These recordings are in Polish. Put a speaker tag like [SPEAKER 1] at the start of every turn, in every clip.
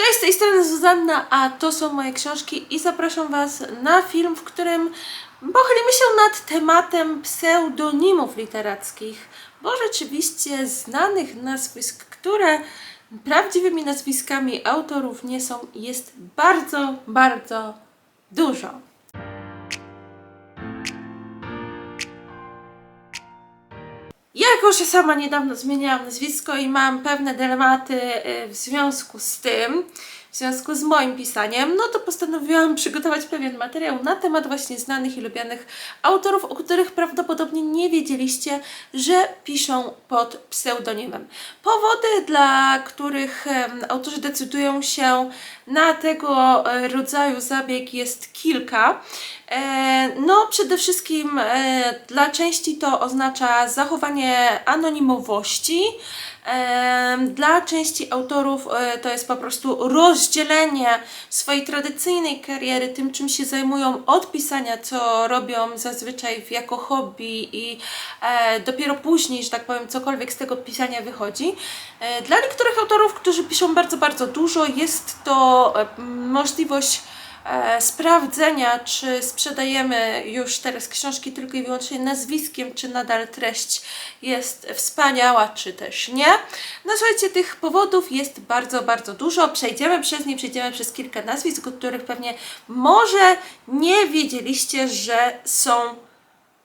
[SPEAKER 1] Cześć, z tej strony Zuzanna, a to są moje książki i zapraszam Was na film, w którym pochylimy się nad tematem pseudonimów literackich, bo rzeczywiście znanych nazwisk, które prawdziwymi nazwiskami autorów nie są, jest bardzo, bardzo dużo. Ja jako, że sama niedawno zmieniałam nazwisko i mam pewne dylematy y, w związku z tym, w związku z moim pisaniem, no to postanowiłam przygotować pewien materiał na temat właśnie znanych i lubianych autorów, o których prawdopodobnie nie wiedzieliście, że piszą pod pseudonimem. Powody, dla których autorzy decydują się na tego e, rodzaju zabieg jest kilka. E, No, przede wszystkim e, dla części to oznacza zachowanie anonimowości. Dla części autorów e, to jest po prostu rozdzielenie swojej tradycyjnej kariery, tym czym się zajmują od pisania, co robią zazwyczaj jako hobby i e, dopiero później, że tak powiem, cokolwiek z tego pisania wychodzi. E, Dla niektórych autorów, którzy piszą bardzo, bardzo dużo, jest to możliwość sprawdzenia, czy sprzedajemy już teraz książki tylko i wyłącznie nazwiskiem, czy nadal treść jest wspaniała, czy też nie. No słuchajcie, tych powodów jest bardzo, bardzo dużo. Przejdziemy przez nie, przejdziemy przez kilka nazwisk, o których pewnie może nie wiedzieliście, że są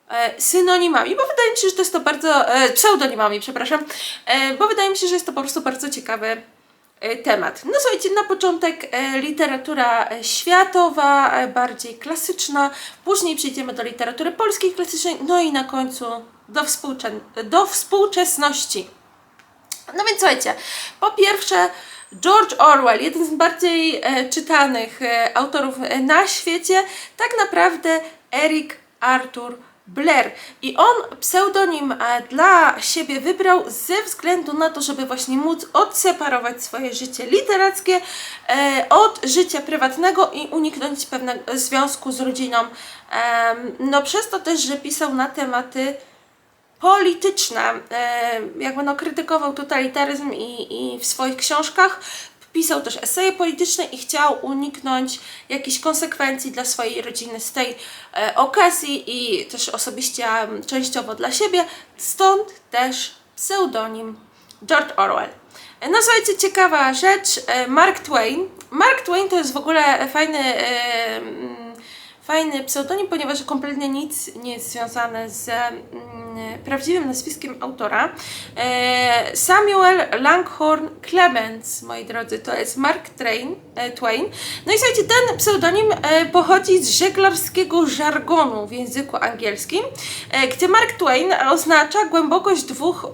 [SPEAKER 1] e, synonimami, bo wydaje mi się, że to jest to bardzo, e, pseudonimami, przepraszam, e, bo wydaje mi się, że jest to po prostu bardzo ciekawy e, temat. No słuchajcie, na początek e, literatura e, światowa, e, bardziej klasyczna, później przejdziemy do literatury polskiej klasycznej, no i na końcu do, do współczesności. No więc słuchajcie, po pierwsze George Orwell, jeden z bardziej e, czytanych e, autorów e, na świecie, tak naprawdę Eric Arthur Blair. I on pseudonim e, dla siebie wybrał ze względu na to, żeby właśnie móc odseparować swoje życie literackie e, od życia prywatnego i uniknąć pewnego związku z rodziną. No przez to też, że pisał na tematy polityczne, e, jakby no krytykował totalitaryzm i, i w swoich książkach pisał też eseje polityczne i chciał uniknąć jakichś konsekwencji dla swojej rodziny z tej e, okazji i też osobiście częściowo dla siebie, stąd też pseudonim George Orwell. E, No słuchajcie, ciekawa rzecz, e, Mark Twain. Mark Twain to jest w ogóle fajny e, fajny pseudonim, ponieważ kompletnie nic nie jest związane z mm, prawdziwym nazwiskiem autora. E, Samuel Langhorne Clemens, moi drodzy, to jest Mark Train, e, Twain. No i słuchajcie, ten pseudonim e, pochodzi z żeglarskiego żargonu w języku angielskim, gdzie Mark Twain oznacza głębokość dwóch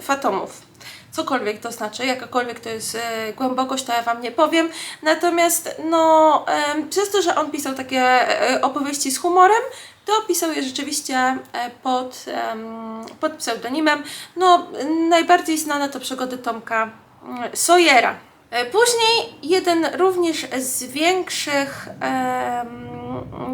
[SPEAKER 1] fatomów cokolwiek to znaczy, jakakolwiek to jest e, głębokość, to ja Wam nie powiem. Natomiast, no, przez to, że on pisał takie e, opowieści z humorem, to pisał je rzeczywiście e, pod, pod pseudonimem. No, najbardziej znane to przygody Tomka mm, Sawyera. E, Później jeden również z większych, em,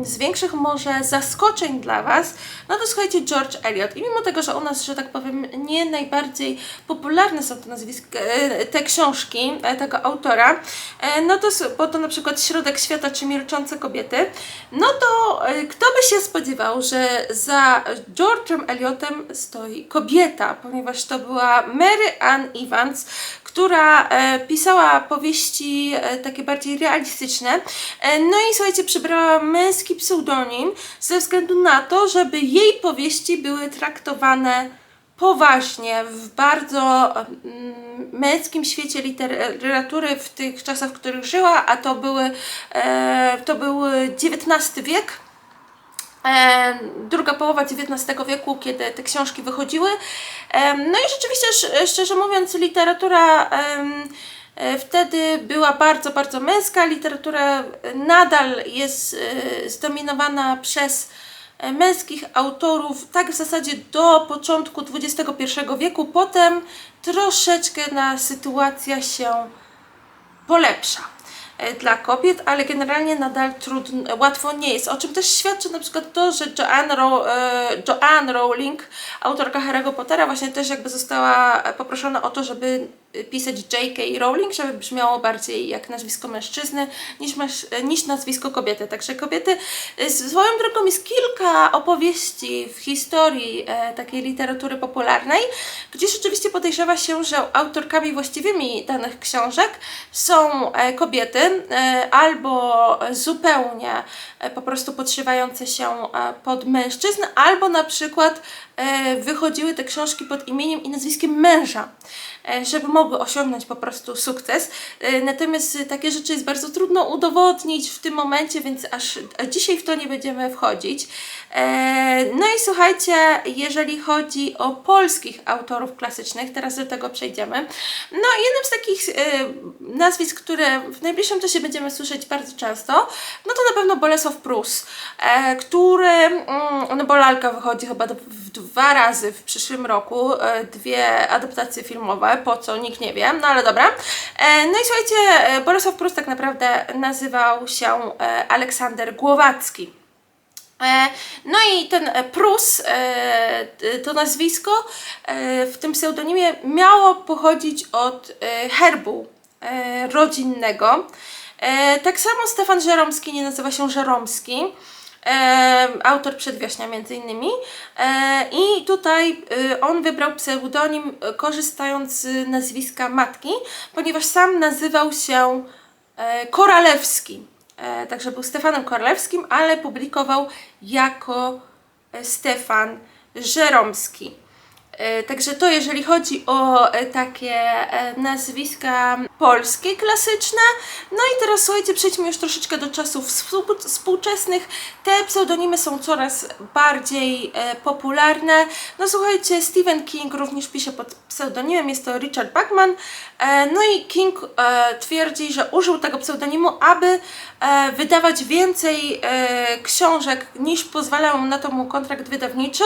[SPEAKER 1] z większych może zaskoczeń dla Was, no to słuchajcie George Eliot. I mimo tego, że u nas, że tak powiem, nie najbardziej popularne są te nazwiska, e, te książki e, tego autora, e, no to, bo to na przykład Środek Świata czy Milczące Kobiety, no to kto by się spodziewał, że za George'em Eliotem stoi kobieta, ponieważ to była Mary Ann Evans, która e, pisała powieści e, takie bardziej realistyczne. E, no i słuchajcie, przybrała męski pseudonim ze względu na to, żeby jej powieści były traktowane poważnie w bardzo mm, męskim świecie literatury w tych czasach, w których żyła, a to były to był XIX wiek. E, druga połowa XIX wieku, kiedy te książki wychodziły. E, no i rzeczywiście, sz- szczerze mówiąc, literatura e, wtedy była bardzo, bardzo męska. Literatura nadal jest zdominowana przez męskich autorów, tak w zasadzie do początku XXI wieku. Potem troszeczkę na sytuacja się polepsza dla kobiet, ale generalnie nadal trudno, łatwo nie jest. O czym też świadczy na przykład to, że Joanne, Row, e, Joanne Rowling, autorka Harry'ego Pottera, właśnie też jakby została poproszona o to, żeby pisać J.K. Rowling, żeby brzmiało bardziej jak nazwisko mężczyzny niż, męż, niż nazwisko kobiety. Także kobiety, y, swoją drogą jest kilka opowieści w historii e, takiej literatury popularnej, gdzie rzeczywiście podejrzewa się, że autorkami właściwymi danych książek są e, kobiety e, albo zupełnie e, po prostu podszywające się e, pod mężczyzn, albo na przykład wychodziły te książki pod imieniem i nazwiskiem męża, e, żeby mogły osiągnąć po prostu sukces. E, Natomiast e, takie rzeczy jest bardzo trudno udowodnić w tym momencie, więc aż dzisiaj w to nie będziemy wchodzić. E, No i słuchajcie, jeżeli chodzi o polskich autorów klasycznych, teraz do tego przejdziemy. No jednym z takich e, nazwisk, które w najbliższym czasie będziemy słyszeć bardzo często, no to na pewno Bolesław Prus, e, który, mm, no bo lalka wychodzi chyba w dwa razy w przyszłym roku, e, dwie adaptacje filmowe, po co nikt nie wie, no ale dobra. E, no i słuchajcie, e, Bolesław Prus tak naprawdę nazywał się Aleksander Głowacki. No i ten Prus, to nazwisko w tym pseudonimie miało pochodzić od herbu rodzinnego. Tak samo Stefan Żeromski nie nazywa się Żeromski. E, autor Przedwiośnia między innymi. E, I tutaj e, on wybrał pseudonim e, korzystając z nazwiska matki, ponieważ sam nazywał się e, Koralewski. E, Także był Stefanem Koralewskim, ale publikował jako e, Stefan Żeromski. E, Także to jeżeli chodzi o e, takie e, nazwiska polskie, klasyczne. No i teraz słuchajcie, przejdźmy już troszeczkę do czasów współ- współczesnych. Te pseudonimy są coraz bardziej popularne. No słuchajcie, Stephen King również pisze pod pseudonimem, jest to Richard Bachman. No i King twierdzi, że użył tego pseudonimu, aby wydawać więcej książek niż pozwalał na to mu kontrakt wydawniczy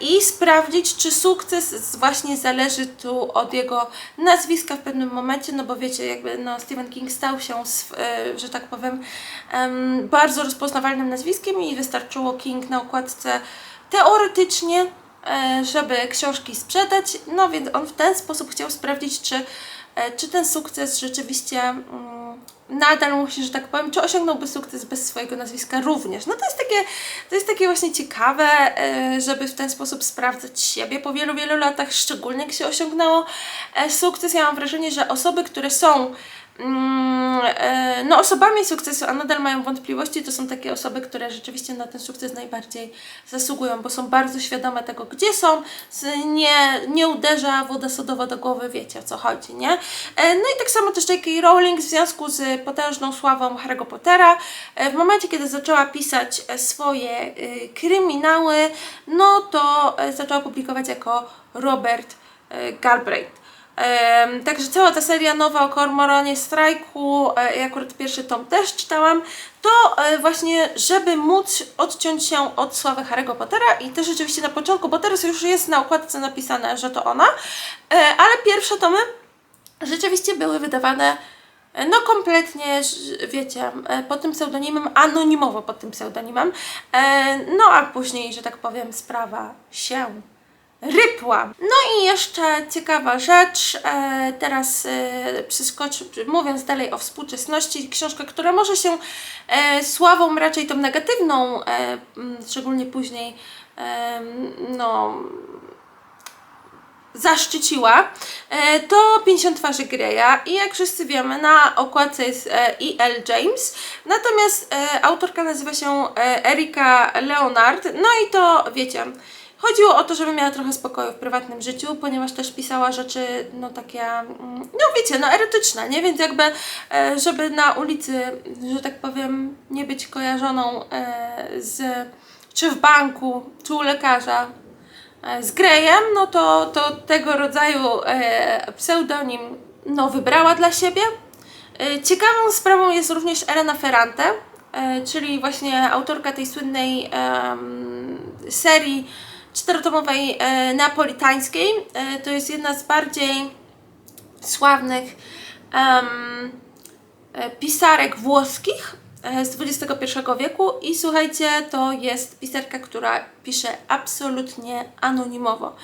[SPEAKER 1] i sprawdzić, czy sukces właśnie zależy tu od jego nazwiska w pewnym momencie, no bo wiecie, jakby no, Stephen King stał się, e, że tak powiem, em, bardzo rozpoznawalnym nazwiskiem i wystarczyło King na okładce teoretycznie, e, żeby książki sprzedać, no więc on w ten sposób chciał sprawdzić, czy, czy ten sukces rzeczywiście mm, nadal musi, że tak powiem, czy osiągnąłby sukces bez swojego nazwiska również. No to jest takie, to jest takie właśnie ciekawe, e, żeby w ten sposób sprawdzać siebie po wielu, wielu latach, szczególnie jak się osiągnęło e, sukces. Ja mam wrażenie, że osoby, które są e, no, osobami sukcesu, a nadal mają wątpliwości, to są takie osoby, które rzeczywiście na ten sukces najbardziej zasługują, bo są bardzo świadome tego, gdzie są, nie, nie uderza woda sodowa do głowy, wiecie o co chodzi, nie? E, No i tak samo też J.K. Rowling w związku z potężną sławą Harry'ego Pottera, e, w momencie, kiedy zaczęła pisać e, swoje e, kryminały, no to e, zaczęła publikować jako Robert e, Galbraith. Także cała ta seria nowa o Kormoranie Strajku, e, ja akurat pierwszy tom też czytałam, to e, właśnie, żeby móc odciąć się od sławy Harry'ego Pottera i też rzeczywiście na początku, bo teraz już jest na okładce napisane, że to ona, e, ale pierwsze tomy rzeczywiście były wydawane no kompletnie, wiecie, pod tym pseudonimem, anonimowo pod tym pseudonimem. No a później, że tak powiem, sprawa się rypła. No i jeszcze ciekawa rzecz, e, teraz e, przeskoczę, mówiąc dalej o współczesności, książka, która może się e, sławą raczej tą negatywną, e, szczególnie później, e, no zaszczyciła, e, to 50 twarzy Greya i jak wszyscy wiemy na okładce jest e, E.L. James, natomiast e, autorka nazywa się e, Erika Leonard, no i to wiecie, chodziło o to, żeby miała trochę spokoju w prywatnym życiu, ponieważ też pisała rzeczy, no takie, mm, no wiecie, no erotyczne, nie? Więc jakby, e, żeby na ulicy, że tak powiem, nie być kojarzoną e, z, czy w banku, czy u lekarza, e, z Greyem, no to, to tego rodzaju pseudonim no, wybrała dla siebie. Ciekawą sprawą jest również Elena Ferrante, czyli właśnie autorka tej słynnej serii czterotomowej e, neapolitańskiej. E, to jest jedna z bardziej sławnych e, pisarek włoskich e, z XXI wieku i słuchajcie, to jest pisarka, która pisze absolutnie anonimowo.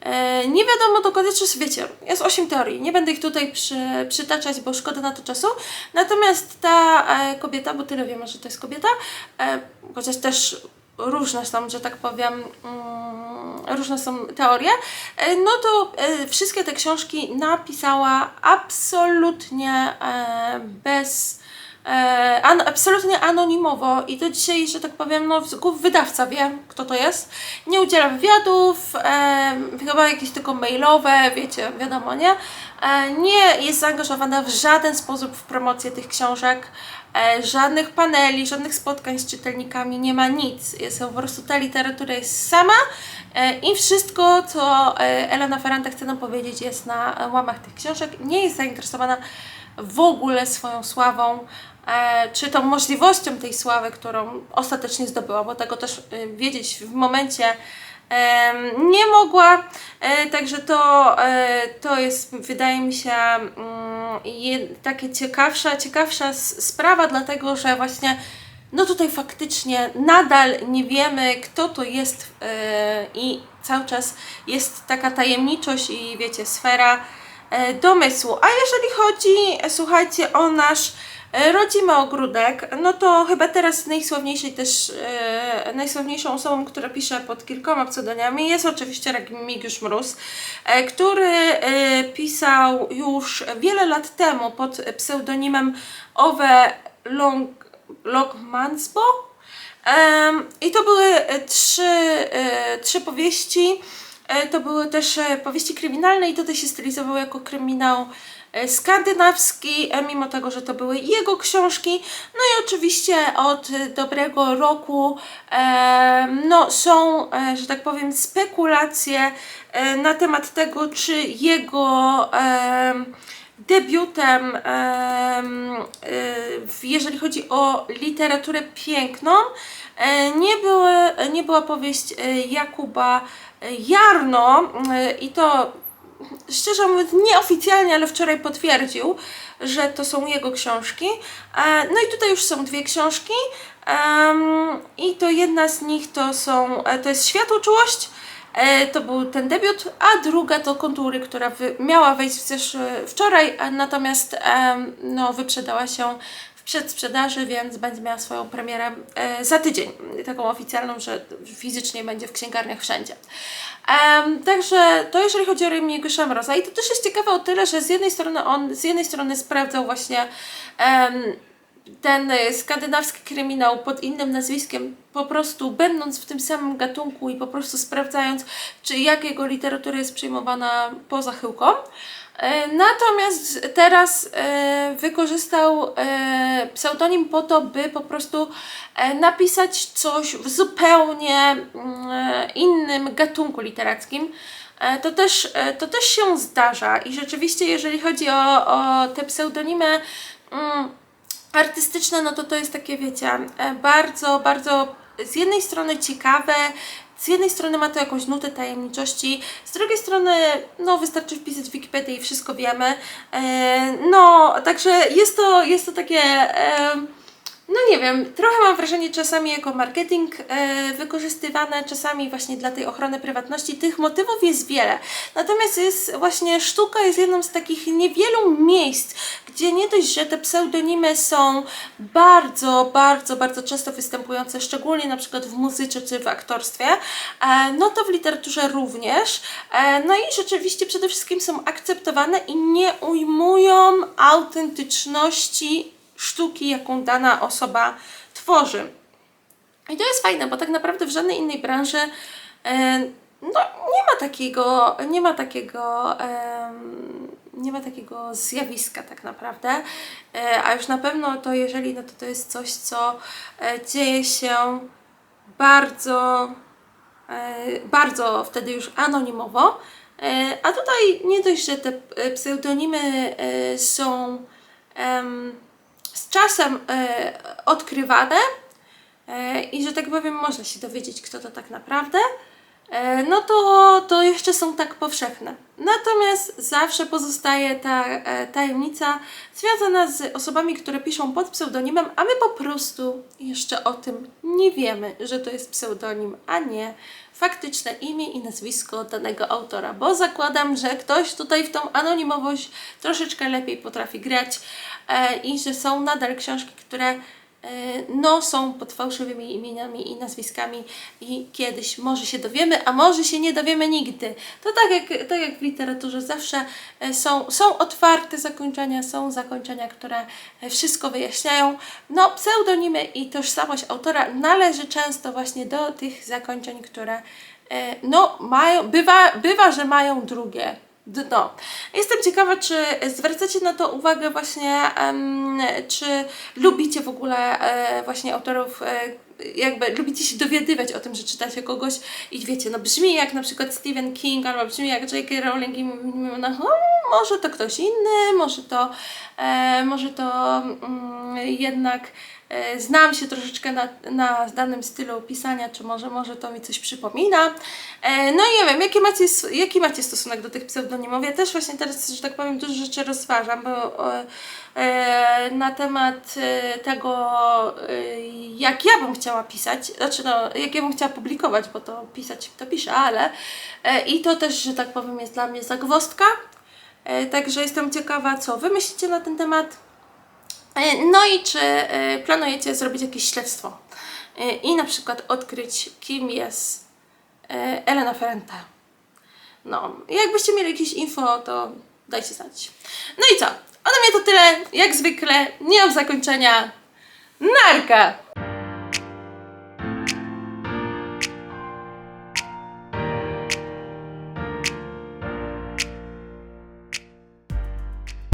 [SPEAKER 1] E, nie wiadomo dokładnie, czy wiecie, jest 8 teorii, nie będę ich tutaj przy, przytaczać, bo szkoda na to czasu. Natomiast ta kobieta, bo tyle wiemy, że to jest kobieta, chociaż też różne są, że tak powiem, mm, różne są teorie, e, no to e, wszystkie te książki napisała absolutnie e, bez e, an, absolutnie anonimowo i to dzisiaj, że tak powiem, no wydawca wie, kto to jest. Nie udziela wywiadów, e, chyba jakieś tylko mailowe, wiecie, wiadomo, nie? E, nie jest zaangażowana w żaden sposób w promocję tych książek, e, żadnych paneli, żadnych spotkań z czytelnikami, nie ma nic. Jest po prostu ta literatura jest sama e, i wszystko, co e, Elena Ferrante chce nam powiedzieć jest na łamach tych książek. Nie jest zainteresowana w ogóle swoją sławą, czy tą możliwością tej sławy, którą ostatecznie zdobyła, bo tego też e, wiedzieć w momencie nie mogła, e, także to, e, to jest, wydaje mi się, mm, takie ciekawsza, ciekawsza sprawa, dlatego że właśnie no tutaj faktycznie nadal nie wiemy, kto to jest e, i cały czas jest taka tajemniczość i wiecie, sfera e, domysłu. A jeżeli chodzi, e, słuchajcie, o nasz e, rodzimy ogródek, no to chyba teraz najsławniejszej też, e, najsławniejszą osobą, która pisze pod kilkoma pseudonimami jest oczywiście Remigiusz Mróz, e, który e, pisał już wiele lat temu pod pseudonimem Owe Long, Longmansbo. Em, I to były e, trzy, e, trzy powieści. E, To były też e, powieści kryminalne i tutaj się stylizował jako kryminał e, skandynawski, e, mimo tego, że to były jego książki. No i oczywiście od e, dobrego roku e, no, są, e, że tak powiem, spekulacje e, na temat tego, czy jego em, debiutem, jeżeli chodzi o literaturę piękną, e, nie, były, nie była powieść e, Jakuba e, Jarno e, i to szczerze mówiąc nieoficjalnie, ale wczoraj potwierdził, że to są jego książki. E, No i tutaj już są dwie książki. I to jedna z nich to są, e, to jest Światłoczułość, E, To był ten debiut, a druga to kontury, która miała wejść w wczoraj, natomiast no, wyprzedała się przedsprzedaży, więc będzie miała swoją premierę e, za tydzień. Taką oficjalną, że fizycznie będzie w księgarniach wszędzie. Em, także to jeżeli chodzi o Remigiusza Mroza. I to też jest ciekawe o tyle, że z jednej strony on z jednej strony sprawdzał właśnie em, ten skandynawski kryminał pod innym nazwiskiem, po prostu będąc w tym samym gatunku i po prostu sprawdzając, czy jak jego literatura jest przyjmowana poza chyłką. E, Natomiast teraz e, wykorzystał e, pseudonim po to, by po prostu napisać coś w zupełnie mm, innym gatunku literackim. To też, to też się zdarza i rzeczywiście, jeżeli chodzi o, o te pseudonimy, mm, artystyczne, no to to jest takie, wiecie, bardzo, bardzo z jednej strony ciekawe, z jednej strony ma to jakąś nutę tajemniczości, z drugiej strony, no wystarczy wpisać w Wikipedię i wszystko wiemy. E, no, także jest to, jest to takie, e, no nie wiem, trochę mam wrażenie czasami jako marketing e, wykorzystywane, czasami właśnie dla tej ochrony prywatności. Tych motywów jest wiele. Natomiast jest właśnie sztuka jest jedną z takich niewielu miejsc, gdzie nie dość, że te pseudonimy są bardzo, bardzo, bardzo często występujące, szczególnie na przykład w muzyce czy w aktorstwie, e, no to w literaturze również. E, no i rzeczywiście przede wszystkim są akceptowane i nie ujmują autentyczności sztuki, jaką dana osoba tworzy. I to jest fajne, bo tak naprawdę w żadnej innej branży e, no, nie ma takiego, nie ma takiego, nie ma takiego zjawiska tak naprawdę. E, a już na pewno to, jeżeli, no to to jest coś, co e, dzieje się bardzo, bardzo wtedy już anonimowo. A tutaj nie dość, że te pseudonimy są z czasem e, odkrywane e, i że tak powiem można się dowiedzieć, kto to tak naprawdę, e, no to, to jeszcze są tak powszechne. Natomiast zawsze pozostaje ta e, tajemnica związana z osobami, które piszą pod pseudonimem, a my po prostu jeszcze o tym nie wiemy, że to jest pseudonim, a nie faktyczne imię i nazwisko danego autora, bo zakładam, że ktoś tutaj w tą anonimowość troszeczkę lepiej potrafi grać e, i że są nadal książki, które no, są pod fałszywymi imionami i nazwiskami i kiedyś może się dowiemy, a może się nie dowiemy nigdy. To tak jak, tak jak w literaturze zawsze e, są, są otwarte zakończenia, są zakończenia, które e, wszystko wyjaśniają. No, pseudonimy i tożsamość autora należy często właśnie do tych zakończeń, które e, no, mają, bywa, bywa, że mają drugie dno. Jestem ciekawa, czy zwracacie na to uwagę właśnie, czy lubicie w ogóle e, właśnie autorów, e, jakby lubicie się dowiadywać o tym, że czytacie kogoś i wiecie, no brzmi jak na przykład Stephen King albo brzmi jak J.K. Rowling i mówimy, no hmm, może to ktoś inny, może to, e, może to mm, jednak znam się troszeczkę na, na danym stylu pisania, czy może, może to mi coś przypomina. E, no i nie wiem, jaki macie, jaki macie stosunek do tych pseudonimów? Ja też właśnie teraz, że tak powiem, dużo rzeczy rozważam, bo e, e, na temat e, tego, e, jak ja bym chciała pisać, znaczy no, jak ja bym chciała publikować, bo to pisać to piszę, ale e, i to też, że tak powiem, jest dla mnie zagwozdka. E, Także jestem ciekawa, co wy myślicie na ten temat. E, No i czy e, planujecie zrobić jakieś śledztwo e, i na przykład odkryć, kim jest Elena Ferrenta. No, jakbyście mieli jakieś info, to dajcie znać. No i co? Ode mnie to tyle, jak zwykle, nie mam zakończenia. Narka!